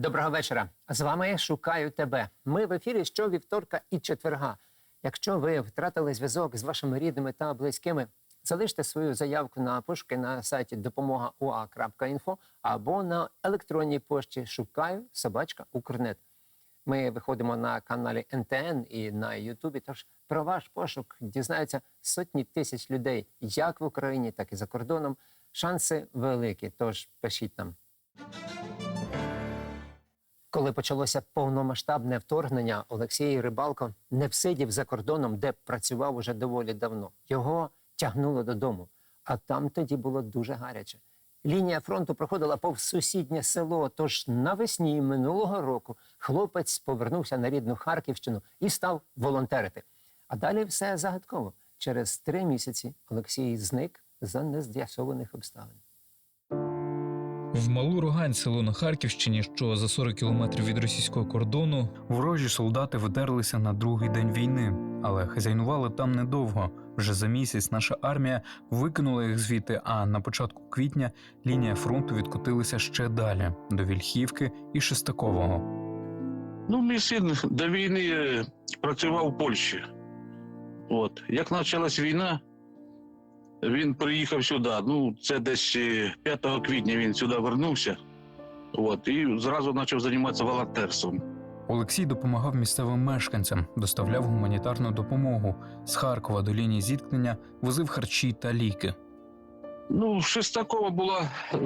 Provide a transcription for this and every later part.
Доброго вечора. З вами шукаю тебе. Ми в ефірі щовівторка і четверга. Якщо ви втратили зв'язок з вашими рідними та близькими, залиште свою заявку на пошуки на сайті допомога.ua.info або на електронній пошті шукаю собачка Укрнет. Ми виходимо на каналі НТН і на Ютубі. Тож про ваш пошук дізнаються сотні тисяч людей, як в Україні, так і за кордоном. Шанси великі. Тож пишіть нам. Коли почалося повномасштабне вторгнення, Олексій Рибалко не всидів за кордоном, де працював уже доволі давно. Його тягнуло додому, а там тоді було дуже гаряче. Лінія фронту проходила повз сусіднє село. Тож навесні минулого року хлопець повернувся на рідну Харківщину і став волонтерити. А далі все загадково. Через три місяці Олексій зник за нез'ясованих обставин. В Малу Рогань, село на Харківщині, що за 40 кілометрів від російського кордону, Ворожі солдати видерлися на другий день війни, але хазяйнували там недовго. Вже за місяць наша армія викинула їх звідти. А на початку квітня лінія фронту відкотилася ще далі до Вільхівки і Шестакового. Ну, мій син до війни е, працював у Польщі. От. Як почалась війна, він приїхав сюди. Ну, це десь е, 5 квітня він сюди вернувся. От, і зразу почав займатися волонтерством. Олексій допомагав місцевим мешканцям, доставляв гуманітарну допомогу з Харкова до лінії зіткнення, возив харчі та ліки. Ну, Шестакова була, е,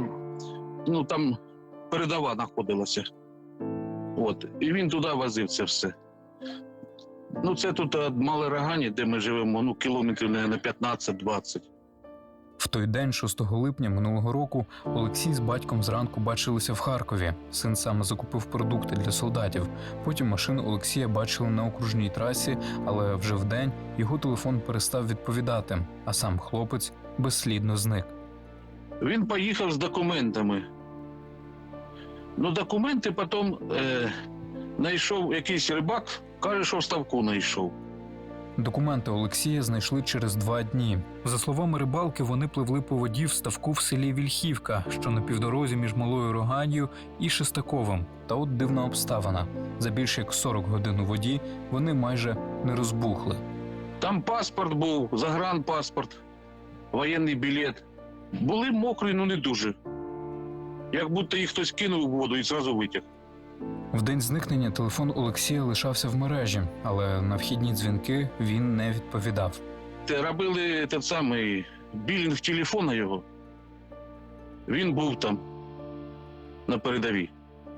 ну там передова знаходилася. От. І він туди возив це все. Ну, це тут від Малої Рогані, де ми живемо, ну, кілометрів, на 15-20. В той день, 6 липня минулого року, Олексій з батьком зранку бачилися в Харкові. Син саме закупив продукти для солдатів. Потім машину Олексія бачили на окружній трасі, але вже вдень його телефон перестав відповідати, а сам хлопець безслідно зник. Він поїхав з документами. Ну, документи потім е, знайшов якийсь рибак, каже, що в ставку знайшов. Документи Олексія знайшли через два дні. За словами рибалки, вони пливли по воді в ставку в селі Вільхівка, що на півдорозі між Малою Роганію і Шестаковим. Та от дивна обставина: за більше як 40 годин у воді вони майже не розбухли. Там паспорт був, загранпаспорт, воєнний білет. Були мокрі, ну не дуже. Як будто їх хтось кинув у воду і зразу витяг. В день зникнення телефон Олексія лишався в мережі, але на вхідні дзвінки він не відповідав. Робили той самий білінг телефона його. Він був там на передовій.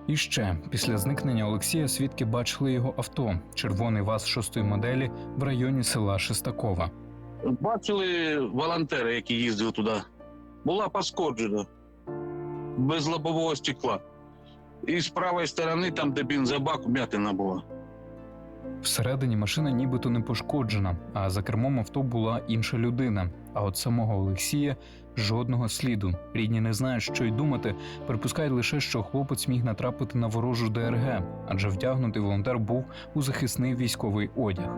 І ще після зникнення Олексія свідки бачили його авто червоний ВАЗ шостої моделі в районі села Шестакова. Бачили волонтери, які їздили туди. Була пошкоджена без лобового стекла. І з правої сторони, там, де бензобак, вмятина була. Всередині машина нібито не пошкоджена, а за кермом авто була інша людина. А от самого Олексія жодного сліду. Рідні не знають, що й думати. Припускають лише, що хлопець міг натрапити на ворожу ДРГ, адже вдягнутий волонтер був у захисний військовий одяг.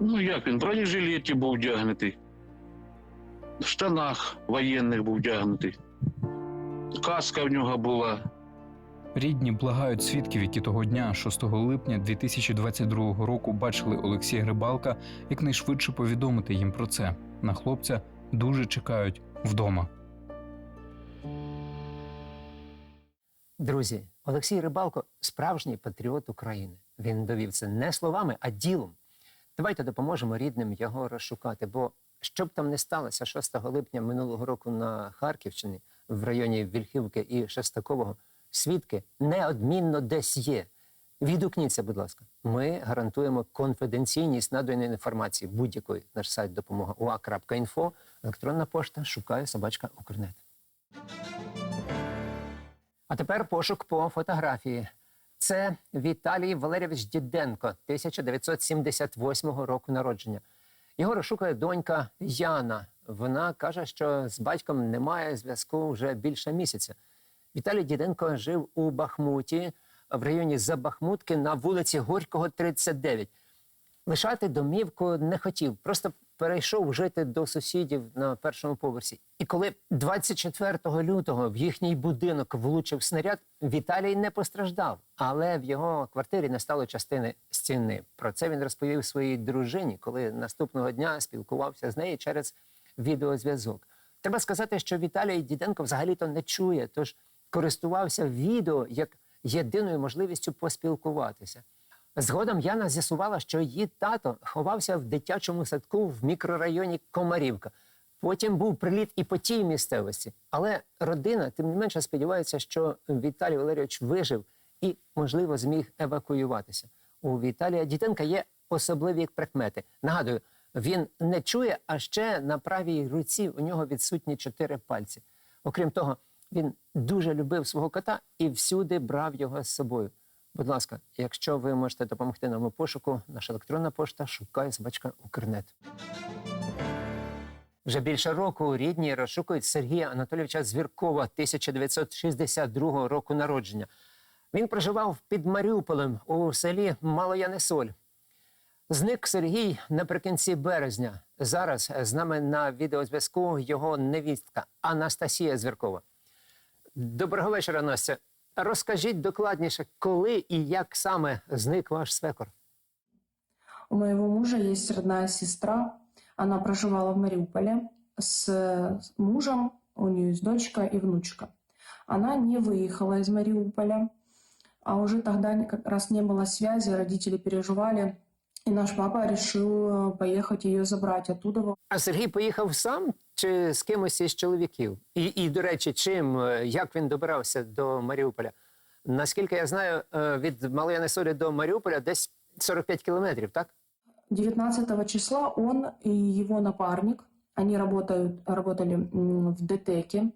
Ну як він, в бронежилеті був вдягнутий, в штанах воєнних був вдягнутий, каска в нього була. Рідні благають свідків, які того дня, 6 липня 2022 року, бачили Олексія Рибалка, якнайшвидше повідомити їм про це. На хлопця дуже чекають вдома. Друзі, Олексій Рибалко справжній патріот України. Він довів це не словами, а ділом. Давайте допоможемо рідним його розшукати. Бо що б там не сталося 6 липня минулого року на Харківщині, в районі Вільхівки і Шестакового, свідки неодмінно десь є. Відгукніться, будь ласка. Ми гарантуємо конфіденційність наданої інформації будь-якої. Наш сайт допомога ua.info, електронна пошта шукаю собачка Укрнет. А тепер пошук по фотографії. Це Віталій Валерійович Діденко, 1978 року народження. Його розшукує донька Яна. Вона каже, що з батьком немає зв'язку вже більше місяця. Віталій Діденко жив у Бахмуті в районі Забахмутки на вулиці Горького, 39. Лишати домівку не хотів, просто перейшов жити до сусідів на першому поверсі. І коли 24 лютого в їхній будинок влучив снаряд, Віталій не постраждав, але в його квартирі не стало частини стіни. Про це він розповів своїй дружині, коли наступного дня спілкувався з нею через відеозв'язок. Треба сказати, що Віталій Діденко взагалі-то не чує, тож користувався відео як єдиною можливістю поспілкуватися. Згодом Яна з'ясувала, що її тато ховався в дитячому садку в мікрорайоні Комарівка. Потім був приліт і по тій місцевості. Але родина, тим не менше, сподівається, що Віталій Валерійович вижив і, можливо, зміг евакуюватися. У Віталія Діденка є особливі прикмети. Нагадую, він не чує, а ще на правій руці у нього відсутні чотири пальці. Окрім того, він дуже любив свого кота і всюди брав його з собою. Будь ласка, якщо ви можете допомогти нам у пошуку, наша електронна пошта шукає собачка Укрнет. Вже більше року рідні розшукують Сергія Анатолійовича Звіркова 1962 року народження. Він проживав під Маріуполем у селі Малоянисоль. Зник Сергій наприкінці березня. Зараз з нами на відеозв'язку його невістка Анастасія Звіркова. Доброго вечора, Настя. Розкажіть докладніше, коли і як саме зник ваш свекор? У моего мужа есть родная сестра. Она проживала в Мариуполе с с мужем. У нее есть дочка и внучка. Она не выехала из Мариуполя. А уже тогда раз не было связи, родители переживали. И наш папа решил э, поехать ее забрать оттуда. А Сергій поїхав сам чи з кимось із чоловіків? І, і до речі, чим, е, як він добирався до Маріуполя? Наскільки я знаю, е, від Малої Солі до Маріуполя десь 45 кілометрів, так? 19 числа он и его напарник, они работают, работали м, в ДТЭКе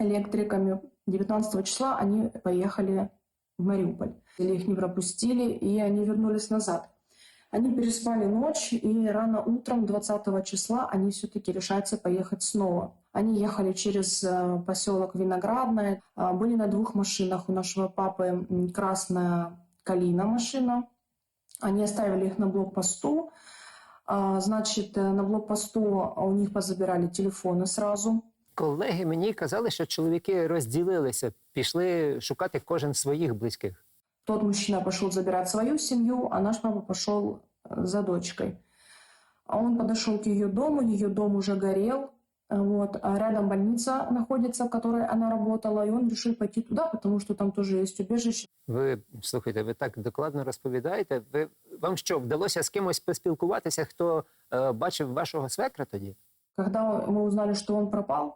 электриками. 19 числа они поехали в Мариуполь. Или Их не пропустили, и они вернулись назад. Они переспали ночь, и рано утром 20 числа они все-таки решаются поехать снова. Они ехали через э, поселок Виноградное, а, были на двух машинах. У нашего папы м, красная калина машина, они оставили их на блокпосту. А, Значит, э, на блокпосту у них позабирали телефоны сразу. Колеги мені казали, що чоловіки розділилися, пішли шукати кожен своїх близьких. Тот мужчина пошел забирать свою семью, а наш папа пошел э, за дочкой. А он подошел к ее дому, ее дом уже горел. э, Вот, а рядом больница находится, в которой она работала, и он решил пойти туда, потому что там тоже есть убежище. Ви слухайте, ви так докладно розповідаєте. Ви вам що вдалося з кимось поспілкуватися, хто е, бачив вашого свекра тоді? Когда мы узнали, что он пропал,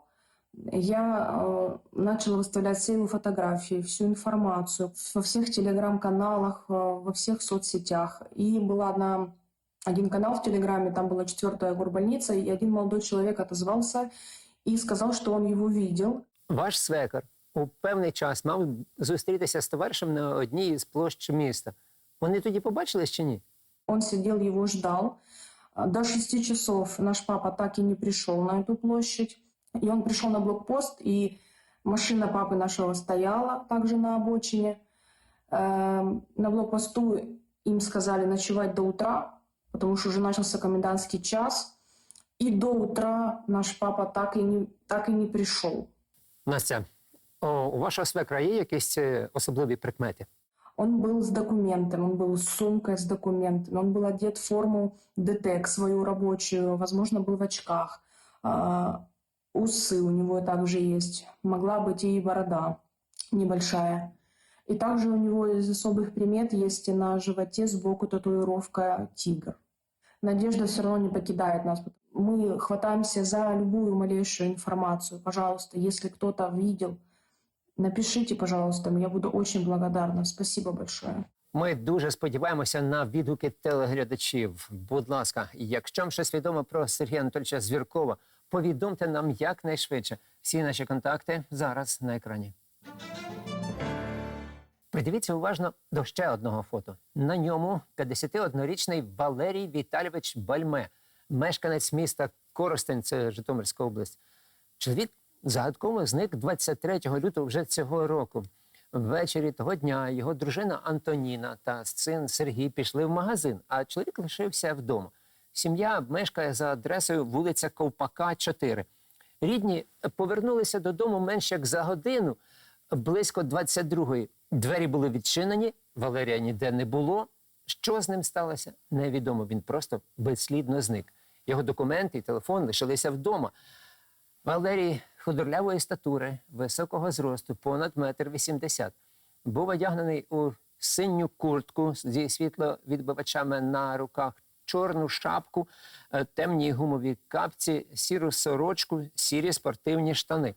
я э, начала выставлять все его фотографии, всю информацию во всех телеграм-каналах, э, во всех соцсетях. И была одна, один канал в Телеграме, там была четвертая горбольница, и один молодой человек отозвался и сказал, что он его видел. Ваш свекор у певний час мав зустрітися з товаришем на одній із площ міста. Вони тоді побачились чи ні? Он сидел, его ждал. А, До шести часов наш папа так и не пришел на эту площадь. И он пришел на блокпост, и машина папы нашего стояла также на обочине. Эм, На блокпосту им сказали ночевать до утра, потому что уже начался комендантский час. И до утра наш папа так и не, так и не пришел. Настя, о, у вашого свекра є якісь е, особливі прикмети? Он был с документами, он был с сумкой с документами, он был одет в форму ДТЭК свою рабочую, возможно, был в очках. А, усы у него также есть, могла быть и борода небольшая. И также у него из особых примет есть на животе сбоку татуировка тигр. Надежда все равно не покидает нас. Мы хватаемся за любую малейшую информацию. Пожалуйста, если кто-то видел, Напишите, пожалуйста, я буду очень благодарна. Спасибо большое. Ми дуже сподіваємося на відгуки телеглядачів. Будь ласка, якщо вам щось відомо про Сергія Анатольовича Звіркова, повідомте нам якнайшвидше. Всі наші контакти зараз на екрані. Придивіться уважно до ще одного фото. На ньому 51-річний Валерій Віталійович Бальме, мешканець міста Коростень, це Житомирська область. Чоловік загадково зник 23 лютого вже цього року. Ввечері того дня його дружина Антоніна та син Сергій пішли в магазин, а чоловік лишився вдома. Сім'я мешкає за адресою вулиця Ковпака, 4. Рідні повернулися додому менше як за годину, близько 22-ї. Двері були відчинені, Валерія ніде не було. Що з ним сталося, невідомо. Він просто безслідно зник. Його документи і телефон лишилися вдома. Валерій худорлявої статури, високого зросту, понад метр вісімдесят. Був одягнений у синю куртку зі світловідбивачами на руках, чорну шапку, е, темні гумові капці, сіру сорочку, сірі спортивні штани.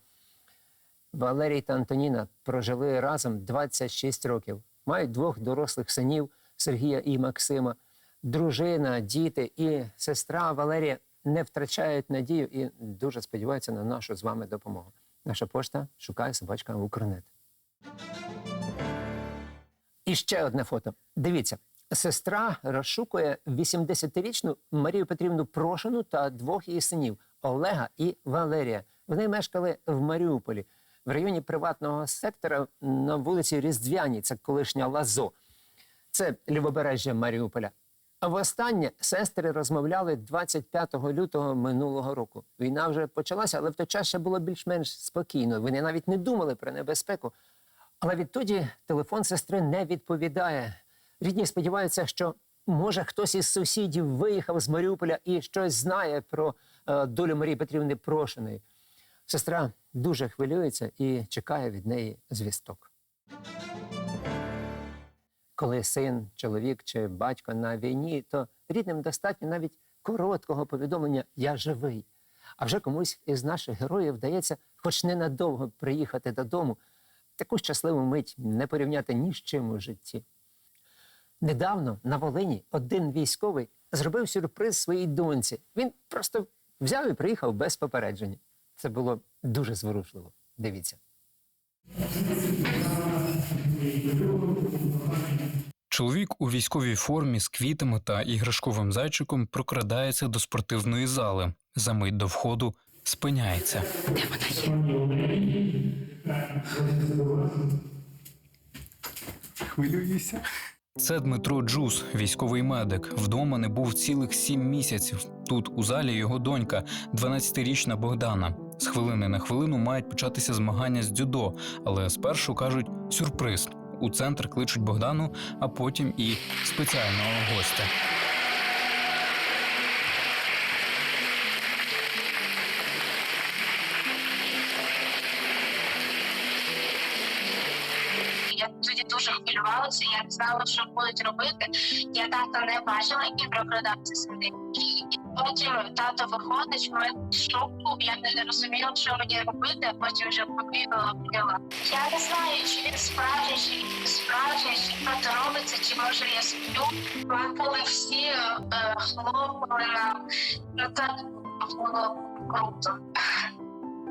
Валерій та Антоніна прожили разом 26 років. Мають двох дорослих синів Сергія і Максима. Дружина, діти і сестра Валерія не втрачають надію і дуже сподіваються на нашу з вами допомогу. Наша пошта шукає собачка Укрнет. І ще одне фото. Дивіться, сестра розшукує 80-річну Марію Петрівну Прошину та двох її синів Олега і Валерія. Вони мешкали в Маріуполі в районі приватного сектора на вулиці Різдвяній, це колишня Лазо. Це лівобережжя Маріуполя. А востаннє сестри розмовляли 25 лютого минулого року. Війна вже почалася, але в той час ще було більш-менш спокійно. Вони навіть не думали про небезпеку. Але відтоді телефон сестри не відповідає. Рідні сподіваються, що може хтось із сусідів виїхав з Маріуполя і щось знає про е, долю Марії Петрівни Прошиної. Сестра дуже хвилюється і чекає від неї звісток. Коли син, чоловік чи батько на війні, то рідним достатньо навіть короткого повідомлення Я живий. А вже комусь із наших героїв вдається хоч ненадовго приїхати додому. Таку щасливу мить не порівняти ні з чим у житті. Недавно на Волині один військовий зробив сюрприз своїй доньці. Він просто взяв і приїхав без попередження. Це було дуже зворушливо. Дивіться. Чоловік у військовій формі з квітами та іграшковим зайчиком прокрадається до спортивної зали. За мить до входу спиняється. Хвилююся. Це Дмитро Джус, військовий медик. Вдома не був цілих сім місяців. Тут у залі його донька, 12-річна Богдана. З хвилини на хвилину мають початися змагання з дзюдо, але спершу кажуть сюрприз. У центр кличуть Богдану, а потім і спеціального гостя. Знала, що будуть робити. Я тата не бачила, як він прокрадався сюди. І потім тато виходить, в мене шок був, я не розуміла, що мені робити, а потім вже побігала, поняла. Я не знаю, чи він справжній, чи справжній, чи що робиться, чи може я сплю. Ми були всі е, хлопали нам. Ну так було круто.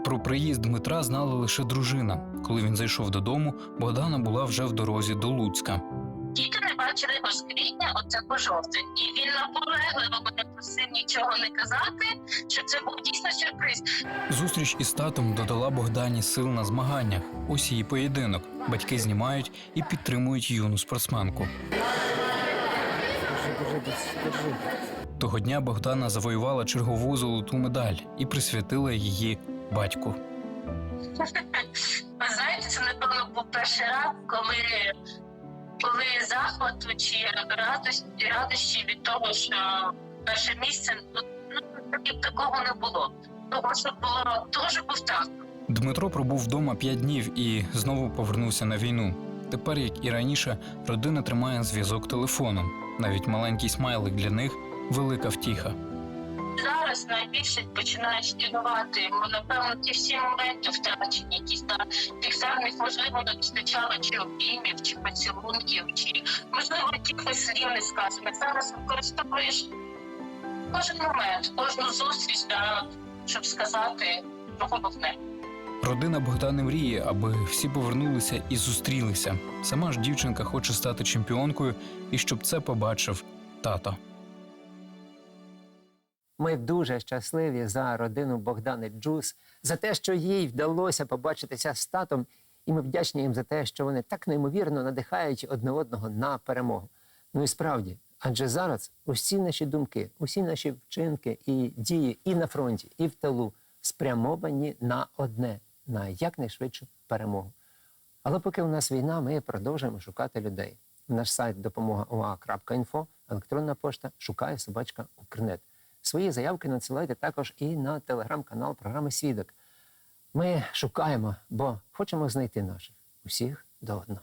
Про приїзд Дмитра знала лише дружина. Коли він зайшов додому, Богдана була вже в дорозі до Луцька. Тільки не бачили його з квітня, оце по жовтень. І він наполегливо мене просив нічого не казати, що це був дійсно сюрприз. Зустріч із татом додала Богдані сил на змаганнях. Ось її поєдинок. Батьки знімають і підтримують юну спортсменку. Того дня Богдана завоювала чергову золоту медаль і присвятила її батьку. Ви знаєте, це напевно був перший раз, коли, коли захвату чи радості, радощі від того, що перше місце ну, ну такого не було. Того, що було дуже був так. Дмитро пробув вдома п'ять днів і знову повернувся на війну. Тепер, як і раніше, родина тримає зв'язок телефоном. Навіть маленький смайлик для них велика втіха. Зараз найбільше починаєш цінувати, бо напевно ті всі моменти втрачені, якісь та тих самих можливо не вистачало чи обіймів, чи поцілунків, чи можливо якихось слів не сказаних. Зараз використовуєш кожен момент, кожну зустріч, та, щоб сказати про головне. Родина Богдани мріє, аби всі повернулися і зустрілися. Сама ж дівчинка хоче стати чемпіонкою і щоб це побачив тато. Ми дуже щасливі за родину Богдани Джус, за те, що їй вдалося побачитися з татом, і ми вдячні їм за те, що вони так неймовірно надихають одне одного на перемогу. Ну і справді, Адже зараз усі наші думки, усі наші вчинки і дії і на фронті, і в тилу спрямовані на одне на якнайшвидшу перемогу. Але поки у нас війна, ми продовжуємо шукати людей. Наш сайт допомога електронна пошта шукає собачка Укрнет. Свої заявки надсилайте також і на телеграм-канал програми Свідок. Ми шукаємо, бо хочемо знайти наших усіх до одного.